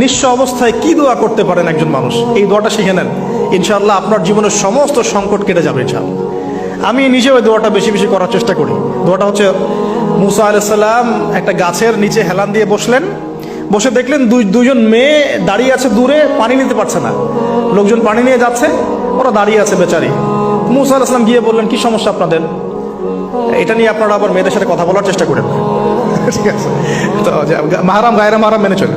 নিঃস্ব অবস্থায় কি দোয়া করতে পারেন একজন মানুষ? এই দোয়াটা শিখে নেন। ইনশাআল্লাহ আপনার জীবনের সমস্ত সংকট কেটে যাবে, ইনশাআল্লাহ। আমি নিজেও এই দোয়াটা বেশি বেশি করার চেষ্টা করি। দোয়াটা হচ্ছে, মুসা আলাইসাল্লাম একটা গাছের নিচে হেলান দিয়ে বসলেন। বসে দেখলেন দুই দুজন মেয়ে দাঁড়িয়ে আছে দূরে, পানি নিতে পারছে না। লোকজন পানি নিয়ে যাচ্ছে, ওরা দাঁড়িয়ে আছে বেচারি। মুসা আলাইসাল্লাম গিয়ে বললেন, কি সমস্যা আপনাদের? এটা নিয়ে আপনারা আবার মেয়েদের সাথে কথা বলার চেষ্টা করেন। ঠিক আছে? তো মাহারাম, গায়রা মাহারাম মেনে চলে।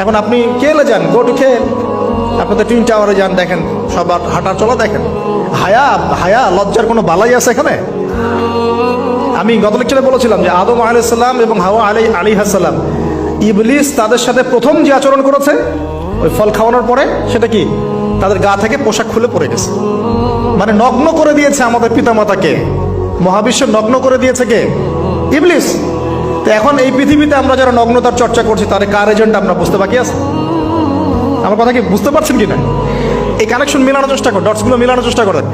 এখন আপনি কেলে যান? গো টু খেয়ে আপনাদের টুইন টাওয়ারে যান, দেখেন, সবার হাঁটার চলা দেখেন। হায়া হায়া, লজ্জার কোনো বালাই আছে এখানে? আমি গত লেকচারে বলেছিলাম যে আদম আলাইসাল্লাম এবং হাওয়া আলী আলী হাসাল্লাম ইবলিস তাদের সাথে প্রথম যে আচরণ করেছে, ওই ফল খাওয়ানোর পরে, সেটা কি? তাদের গা থেকে পোশাক খুলে পড়ে গেছে। মানে নগ্ন করে দিয়েছে আমাদের পিতামাতাকে। মহাবিশ্ব নগ্ন করে দিয়েছে কে? ইবলিস। তো এখন এই পৃথিবীতে আমরা যারা নগ্নতার চর্চা করছি, তার কার এজেন্ট আমরা বুঝতে বাকি আছে? আমার কথা কি বুঝতে পারছেন কি না এই কানেকশন মেলানোর চেষ্টা কর ডটসগুলো মেলানোর চেষ্টা করেন